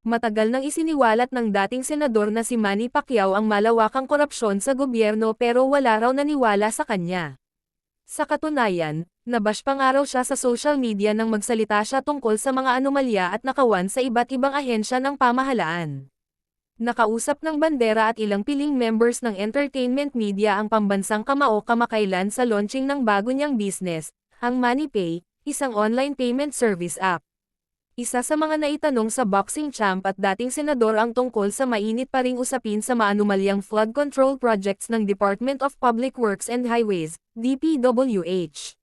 Matagal nang isiniwalat ng dating senador na si Manny Pacquiao ang malawakang korupsyon sa gobyerno pero wala raw naniwala sa kanya. Sa katunayan, nabash pa nga raw siya sa social media nang magsalita siya tungkol sa mga anomalya at nakawan sa iba't ibang ahensya ng pamahalaan. Nakausap ng bandera at ilang piling members ng entertainment media ang pambansang kamao kamakailan sa launching ng bago niyang business, ang MoneyPay, isang online payment service app. Isa sa mga naitanong sa boxing champ at dating senador ang tungkol sa mainit pa ring usapin sa maanumalyang flood control projects ng Department of Public Works and Highways, DPWH.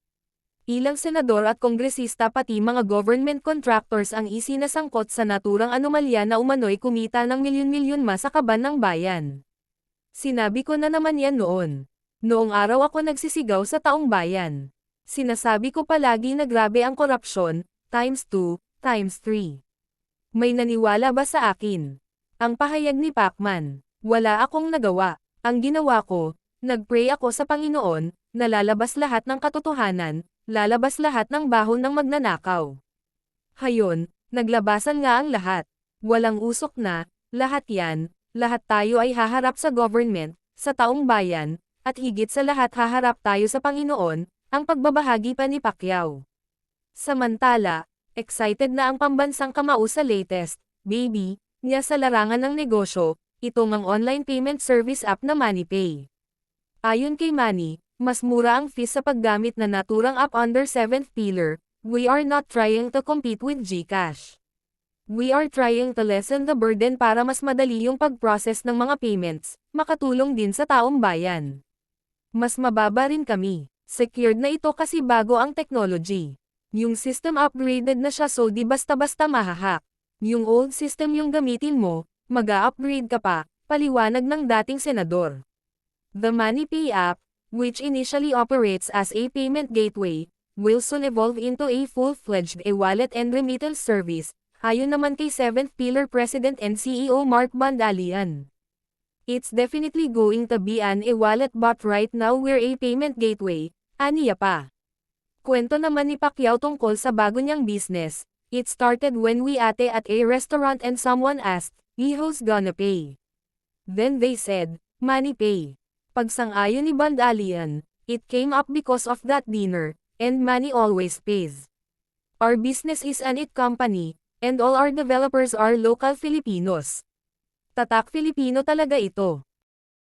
Ilang senador at kongresista pati mga government contractors ang isinasangkot sa naturang anomalya na umano'y kumita ng milyon-milyon mas sa kaban ng bayan. Sinabi ko na naman yan noon. Noong araw ako nagsisigaw sa taong bayan. Sinasabi ko palagi na grabe ang korupsyon, times 2, times 3. May naniwala ba sa akin? Ang pahayag ni Pacman. Wala akong nagawa. Ang ginawa ko, nagpray ako sa Panginoon, nalalabas lahat ng katotohanan, lalabas lahat ng bahon ng magnanakaw. Hayon, naglabasan nga ang lahat. Walang usok na, lahat yan, lahat tayo ay haharap sa government, sa taong bayan, at higit sa lahat haharap tayo sa Panginoon, ang pagbabahagi pa ni Pacquiao. Samantala, excited na ang pambansang kamao sa latest, baby, niya sa larangan ng negosyo, itong ang online payment service app na MoneyPay. Ayon kay Manny, mas mura ang fees sa paggamit na naturang app under 7th pillar, we are not trying to compete with GCash. We are trying to lessen the burden para mas madali yung pag-process ng mga payments, makatulong din sa taong bayan. Mas mababa rin kami. Secured na ito kasi bago ang technology. Yung system upgraded na siya so di basta-basta mahahack. Yung old system yung gamitin mo, mag-upgrade ka pa, paliwanag ng dating senador. The MoneyPay app, which initially operates as a payment gateway, will soon evolve into a full-fledged e-wallet and remittance service, ayon naman kay 7th Pillar President and CEO Mark Bandalian. It's definitely going to be an e-wallet but right now we're a payment gateway, aniya pa. Kwento naman ni Pacquiao tungkol sa bago niyang business. It started when we ate at a restaurant and someone asked, who's gonna pay? Then they said, money pay. Pagsang-ayon ni Bandalian, it came up because of that dinner, and money always pays. Our business is an IT company, and all our developers are local Filipinos. Tatak Filipino talaga ito.